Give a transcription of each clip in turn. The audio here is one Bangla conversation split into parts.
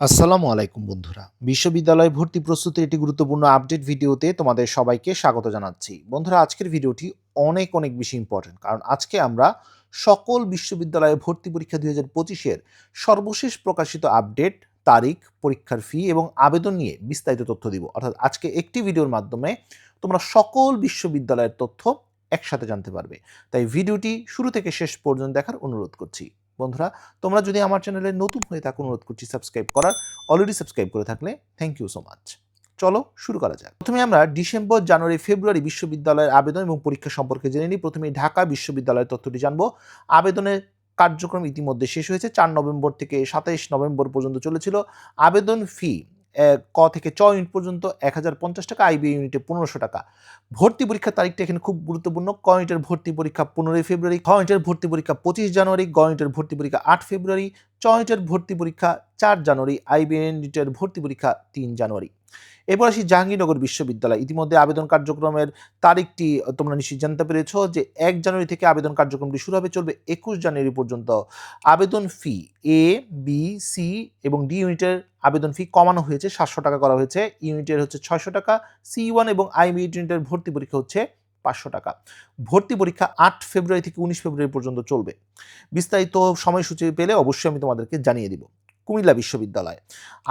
আসসালামু আলাইকুম বন্ধুরা। বিশ্ববিদ্যালয় ভর্তি প্রস্তুতির একটি গুরুত্বপূর্ণ আপডেট ভিডিওতে তোমাদের সবাইকে স্বাগত জানাচ্ছি। বন্ধুরা, আজকের ভিডিওটি অনেক অনেক বেশি ইম্পর্টেন্ট কারণ আজকে আমরা সকল বিশ্ববিদ্যালয়ে ভর্তি পরীক্ষা দুই হাজার পঁচিশের সর্বশেষ প্রকাশিত আপডেট, তারিখ, পরীক্ষার ফি এবং আবেদন নিয়ে বিস্তারিত তথ্য দিব। অর্থাৎ আজকে একটি ভিডিওর মাধ্যমে তোমরা সকল বিশ্ববিদ্যালয়ের তথ্য একসাথে জানতে পারবে। তাই ভিডিওটি শুরু থেকে শেষ পর্যন্ত দেখার অনুরোধ করছি। বন্ধুরা, তোমরা যদি আমার চ্যানেলে নতুন হয়ে থাকো, অনুরোধ করছি সাবস্ক্রাইব করার। অলরেডি সাবস্ক্রাইব করে থাকলে থ্যাংক ইউ সো মাচ চলো শুরু করা যাক। প্রথমে আমরা ডিসেম্বর, জানুয়ারি, ফেব্রুয়ারি বিশ্ববিদ্যালয়ের আবেদন এবং পরীক্ষা সম্পর্কে জেনে নিই। প্রথমে ঢাকা বিশ্ববিদ্যালয়ের তথ্যটি জানব। আবেদনের কার্যক্রম ইতিমধ্যে শেষ হয়েছে। চার নভেম্বর থেকে সাতাইশ নভেম্বর পর্যন্ত চলেছিল। আবেদন ফি ক থেকে চ ইউনিট পর্যন্ত এক হাজার পঞ্চাশ টাকা আইবি ইউনিটে পনেরোশো টাকা। ভর্তি পরীক্ষার তারিখটা এখানে খুব গুরুত্বপূর্ণ। ক ইউনিটের ভর্তি পরীক্ষা পনেরোই ফেব্রুয়ারি, খ ইউনিটের ভর্তি পরীক্ষা পঁচিশ জানুয়ারি, গ ইউনিটের ভর্তি পরীক্ষা আট ফেব্রুয়ারি, চ ইউনিটের ভর্তি পরীক্ষা চার জানুয়ারি আইবি ইউনিটের ভর্তি পরীক্ষা তিন জানুয়ারি। এরপর আসি জাহাঙ্গীরনগর বিশ্ববিদ্যালয়। ইতিমধ্যে আবেদন কার্যক্রমের তারিখটি তোমরা নিশ্চয়ই জানতে পেরেছ যে এক জানুয়ারি থেকে আবেদন কার্যক্রমটি শুরু হবে, চলবে একুশ জানুয়ারি পর্যন্ত। আবেদন ফি এ বি সি এবং ডি ইউনিটের আবেদন ফি কমানো হয়েছে, সাতশো টাকা করা হয়েছে। ইউনিটের হচ্ছে ছয়শো টাকা সি ওয়ান এবং আইবি ইউনিটের ভর্তি পরীক্ষা হচ্ছে পাঁচশো টাকা। ভর্তি পরীক্ষা আট ফেব্রুয়ারি থেকে উনিশ ফেব্রুয়ারি পর্যন্ত চলবে। বিস্তারিত সময়সূচি পেলে অবশ্যই আমি তোমাদেরকে জানিয়ে দিব। কুমিল্লা বিশ্ববিদ্যালয়।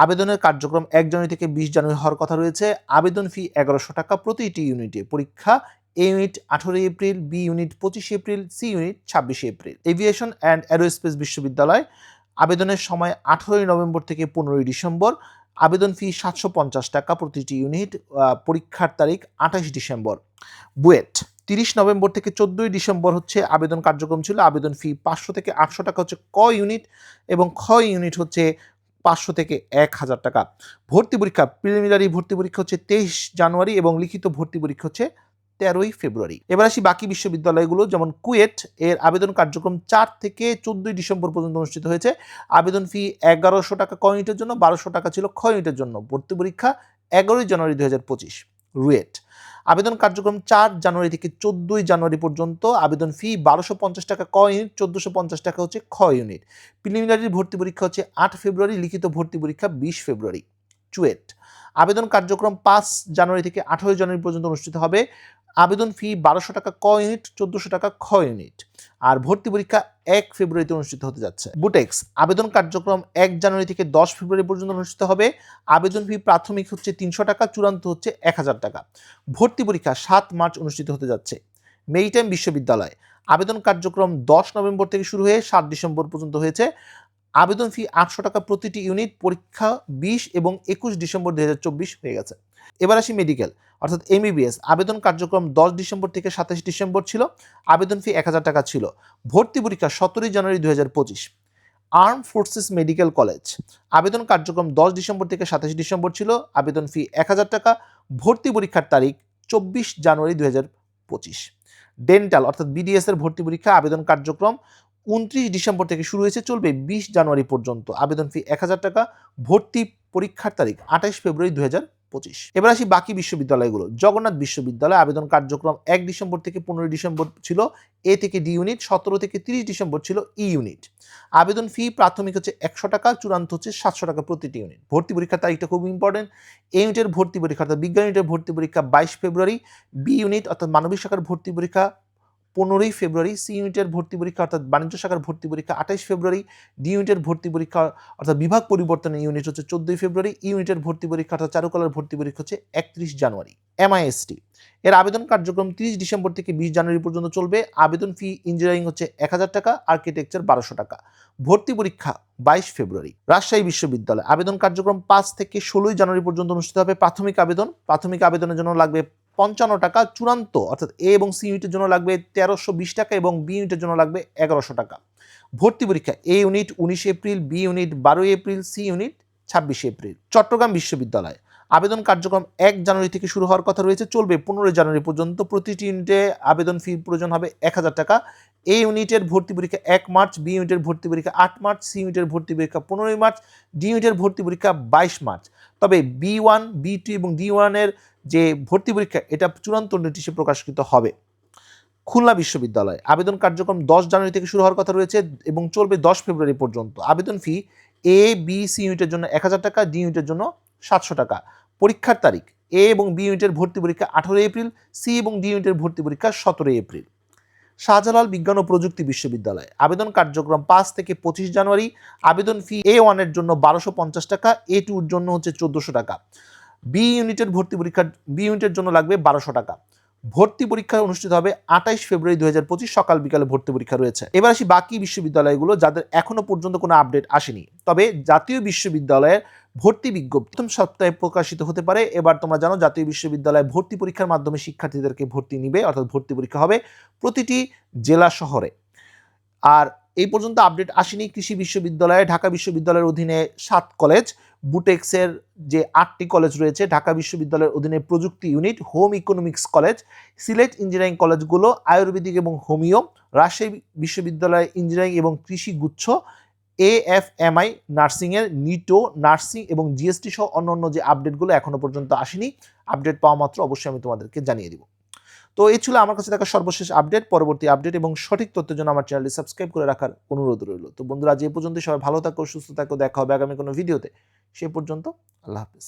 আবেদনের কার্যক্রম এক জানুয়ারি থেকে বিশ জানুয়ারি হওয়ার কথা রয়েছে। আবেদন ফি এগারোশো টাকা প্রতিটি ইউনিটে। পরীক্ষা এ ইউনিট আঠারোই এপ্রিল, বি ইউনিট পঁচিশে এপ্রিল, সি ইউনিট ছাব্বিশে এপ্রিল। এভিয়েশন অ্যান্ড অ্যারোস্পেস বিশ্ববিদ্যালয়, আবেদনের সময় আঠেরোই নভেম্বর থেকে পনেরোই ডিসেম্বর। আবেদন ফি সাতশো পঞ্চাশ টাকা প্রতিটি ইউনিট পরীক্ষার তারিখ আঠাশ ডিসেম্বর। বুয়েট। তিরিশ নভেম্বর থেকে চোদ্দোই ডিসেম্বর হচ্ছে আবেদন কার্যক্রম ছিল। আবেদন ফি পাঁচশো থেকে আটশো টাকা হচ্ছে ক ইউনিট এবং খ ইউনিট হচ্ছে পাঁচশো থেকে এক হাজার টাকা। ভর্তি পরীক্ষা প্রিলিমিনারি ভর্তি পরীক্ষা হচ্ছে তেইশ জানুয়ারি এবং লিখিত ভর্তি পরীক্ষা হচ্ছে তেরোই ফেব্রুয়ারি। এবার আসি বাকি বিশ্ববিদ্যালয়গুলো, যেমন কুয়েট, এর আবেদন কার্যক্রম চার থেকে চোদ্দই ডিসেম্বর পর্যন্ত অনুষ্ঠিত হয়েছে। আবেদন ফি এগারোশো টাকা ক ইউনিটের জন্য, বারোশো টাকা ছিল খ ইউনিটের জন্য। ভর্তি পরীক্ষা এগারোই জানুয়ারি দু হাজার পঁচিশ। রুয়েট। আবেদন কার্যক্রম চার জানুয়ারি থেকে চোদ্দই জানুয়ারি পর্যন্ত আবেদন ফি বারোশো পঞ্চাশ টাকা ক ইউনিট, চোদ্দোশো পঞ্চাশ টাকা হচ্ছে খ ইউনিট। প্রিলিমিনারি ভর্তি পরীক্ষা হচ্ছে আট ফেব্রুয়ারি, লিখিত ভর্তি পরীক্ষা বিশ ফেব্রুয়ারি। চুয়েট। আবেদন কার্যক্রম পাঁচ জানুয়ারি থেকে আঠারোই জানুয়ারি পর্যন্ত অনুষ্ঠিত হবে। আবেদন ফি বারোশো টাকা ক ইউনিট, চোদ্দোশো টাকা খ ইউনিট। আর ভর্তি পরীক্ষা এক ফেব্রুয়ারিতে অনুষ্ঠিত হতে যাচ্ছে। বুটেক্স, আবেদন কার্যক্রম এক জানুয়ারি থেকে দশ ফেব্রুয়ারি পর্যন্ত অনুষ্ঠিত হবে। আবেদন ফি প্রাথমিক হচ্ছে তিনশো টাকা, চূড়ান্ত হচ্ছে এক হাজার টাকা। ভর্তি পরীক্ষা সাত মার্চ অনুষ্ঠিত হতে যাচ্ছে। মেরিটাইম বিশ্ববিদ্যালয়, আবেদন কার্যক্রম দশ নভেম্বর থেকে শুরু হয়ে সাত ডিসেম্বর পর্যন্ত হয়েছে। আবেদন ফি আটশো টাকা প্রতিটি ইউনিট পরীক্ষা বিশ এবং একুশ ডিসেম্বর দুহাজার চব্বিশ হয়ে গেছে। এবার আসি মেডিকেল অর্থাৎ এমবিবিএস আবেদন কার্যক্রম দশ ডিসেম্বর থেকে সাতাশ ডিসেম্বর ছিল, আবেদন ফি এক হাজার টাকা ছিল। ভর্তি পরীক্ষা সতেরোই জানুয়ারি দু হাজার পঁচিশ। আর্ম ফোর্সেস মেডিকেল কলেজ আবেদন কার্যক্রম দশ ডিসেম্বর থেকে সাতাশ ডিসেম্বর ছিল, আবেদন ফি এক হাজার টাকা, ভর্তি পরীক্ষার তারিখ চব্বিশ জানুয়ারি দু হাজার পঁচিশ। ডেন্টাল অর্থাৎ বিডিএস এর ভর্তি পরীক্ষা, আবেদন কার্যক্রম উনত্রিশ ডিসেম্বর থেকে শুরু হয়েছে, চলবে বিশ জানুয়ারি পর্যন্ত। আবেদন ফি এক হাজার টাকা, ভর্তি পরীক্ষার তারিখ আঠাশ ফেব্রুয়ারি দু হাজার পঁচিশ। এবার আসি বাকি বিশ্ববিদ্যালয়গুলো। জগন্নাথ বিশ্ববিদ্যালয় আবেদন কার্যক্রম এক ডিসেম্বর থেকে পনেরোই ডিসেম্বর ছিল, এ থেকে ডি ইউনিট, সতেরো থেকে তিরিশ ডিসেম্বর ছিল ই ইউনিট। আবেদন ফি প্রাথমিক হচ্ছে একশো টাকা, চূড়ান্ত হচ্ছে সাতশো টাকা প্রতিটি ইউনিট। ভর্তি পরীক্ষার তারিখটা খুব ইম্পর্টেন্ট এ ইউনিটের ভর্তি পরীক্ষা, অর্থাৎ বিজ্ঞান ইউনিটের ভর্তি পরীক্ষা বাইশ ফেব্রুয়ারি, বি ইউনিট, অর্থাৎ মানবিক শাখার ভর্তি পরীক্ষা পনেরোই ফেব্রুয়ারি সি ইউনিটের ভর্তি পরীক্ষা অর্থাৎ বাণিজ্য শাখার ভর্তি পরীক্ষা আঠাইশ ফেব্রুয়ারি, ডি ইউনিটের ভর্তি পরীক্ষা অর্থাৎ বিভাগ পরিবর্তনের ইউনিট হচ্ছে চোদ্দোই ফেব্রুয়ারি ইউনিটের ভর্তি পরীক্ষা অর্থাৎ চারুকলার ভর্তি পরীক্ষা হচ্ছে একত্রিশ জানুয়ারি। এমআইএসটি, এর আবেদন কার্যক্রম তিরিশ ডিসেম্বর থেকে বিশ জানুয়ারি পর্যন্ত চলবে। আবেদন ফি ইঞ্জিনিয়ারিং হচ্ছে এক হাজার টাকা, আর্কিটেকচার বারোশো টাকা। ভর্তি পরীক্ষা বাইশ ফেব্রুয়ারি, রাজশাহী বিশ্ববিদ্যালয়। আবেদন কার্যক্রম পাঁচ থেকে ষোলোই জানুয়ারি পর্যন্ত অনুষ্ঠিত হবে। প্রাথমিক আবেদন, প্রাথমিক আবেদনের জন্য লাগবে পঞ্চান্ন টাকা চূড়ান্ত, অর্থাৎ এ এবং সি ইউনিটের জন্য লাগবে তেরোশো বিশ টাকা এবং বি ইউনিটের জন্য লাগবে এগারোশো টাকা। ভর্তি পরীক্ষা এ ইউনিট উনিশে এপ্রিল বি ইউনিট বারোই এপ্রিল সি ইউনিট ছাব্বিশে এপ্রিল। চট্টগ্রাম বিশ্ববিদ্যালয়। আবেদন কার্যক্রম এক জানুয়ারি থেকে শুরু হওয়ার কথা রয়েছে, চলবে পনেরোই জানুয়ারি পর্যন্ত। প্রতিটি ইউনিটে আবেদন ফি প্রয়োজন হবে এক হাজার টাকা। এ ইউনিটের ভর্তি পরীক্ষা এক মার্চ বি ইউনিটের ভর্তি পরীক্ষা আট মার্চ সি ইউনিটের ভর্তি পরীক্ষা পনেরোই মার্চ ডি ইউনিটের ভর্তি পরীক্ষা বাইশ মার্চ। তবে বি ওয়ান বি টু এবং ডি ওয়ানের যে ভর্তি পরীক্ষা, এটা চূড়ান্ত নোটিশে প্রকাশিত হবে। খুলনা বিশ্ববিদ্যালয়, আবেদন কার্যক্রম দশ জানুয়ারি থেকে শুরু হওয়ার কথা রয়েছে এবং চলবে দশ ফেব্রুয়ারি পর্যন্ত। আবেদন ফি এ বি সি ইউনিটের জন্য এক হাজার টাকা ডি ইউনিটের জন্য সাতশো টাকা। পরীক্ষার তারিখ এ এবং বি ইউনিটের ভর্তি পরীক্ষা আঠারোই এপ্রিল সি এবং ডি ইউনিটের ভর্তি পরীক্ষা সতেরোই এপ্রিল। শাহজালাল বিজ্ঞান ও প্রযুক্তি বিশ্ববিদ্যালয়, আবেদন কার্যক্রম পাঁচ থেকে পঁচিশ জানুয়ারি, আবেদন ফি এ ওয়ানের জন্য বারোশো পঞ্চাশ টাকা এ টুর জন্য হচ্ছে চোদ্দোশো টাকা। বি ইউনিটের ভর্তি পরীক্ষা বি ইউনিটের জন্য লাগবে বারোশো টাকা। ভর্তি পরীক্ষা অনুষ্ঠিত হবে আঠাইশ ফেব্রুয়ারি দু হাজার পঁচিশ সকাল বিকালে ভর্তি পরীক্ষা রয়েছে। এবার আসি বাকি বিশ্ববিদ্যালয়গুলো যাদের এখনও পর্যন্ত কোনো আপডেট আসেনি। তবে জাতীয় বিশ্ববিদ্যালয়ের ভর্তি বিজ্ঞপ্তি প্রথম সপ্তাহে প্রকাশিত হতে পারে। এবার তোমরা জানো জাতীয় বিশ্ববিদ্যালয়ে ভর্তি পরীক্ষার মাধ্যমে শিক্ষার্থীদেরকে ভর্তি নিবে, অর্থাৎ ভর্তি পরীক্ষা হবে প্রতিটি জেলা শহরে। আর এই পর্যন্ত আপডেট আসেনি। কৃষি বিশ্ববিদ্যালয়ে, ঢাকা বিশ্ববিদ্যালয়ের অধীনে সাত কলেজ বুটেক্সের যে আটটি কলেজ রয়েছে, ঢাকা বিশ্ববিদ্যালয়ের অধীনে প্রযুক্তি unit home economics college Sylhet engineering কলেজগুলো আয়ুর্বেদিক এবং হোমিও, রাজশাহী বিশ্ববিদ্যালয় ইঞ্জিনিয়ারিং এবং কৃষি গুচ্ছ এ এফ এম আই নার্সিংয়ের নিটো নার্সিং এবং জিএসটি সহ অন্য অন্য যে আপডেটগুলো এখনও পর্যন্ত আসেনি আপডেট পাওয়া মাত্র অবশ্যই আমি তোমাদেরকে জানিয়ে দিব। তো এই ছিল আমার কাছে থাকা সর্বশেষ আপডেট পরবর্তী আপডেট এবং সঠিক তথ্যের জন্য আমার চ্যানেলটি সাবস্ক্রাইব করে রাখার অনুরোধ রইল। তো বন্ধুরা, আজ এই পর্যন্ত সবাই ভালো থাকো, সুস্থ থাকো। দেখা হবে আগামী কোনো ভিডিওতে সে পর্যন্ত আল্লাহ হাফিজ।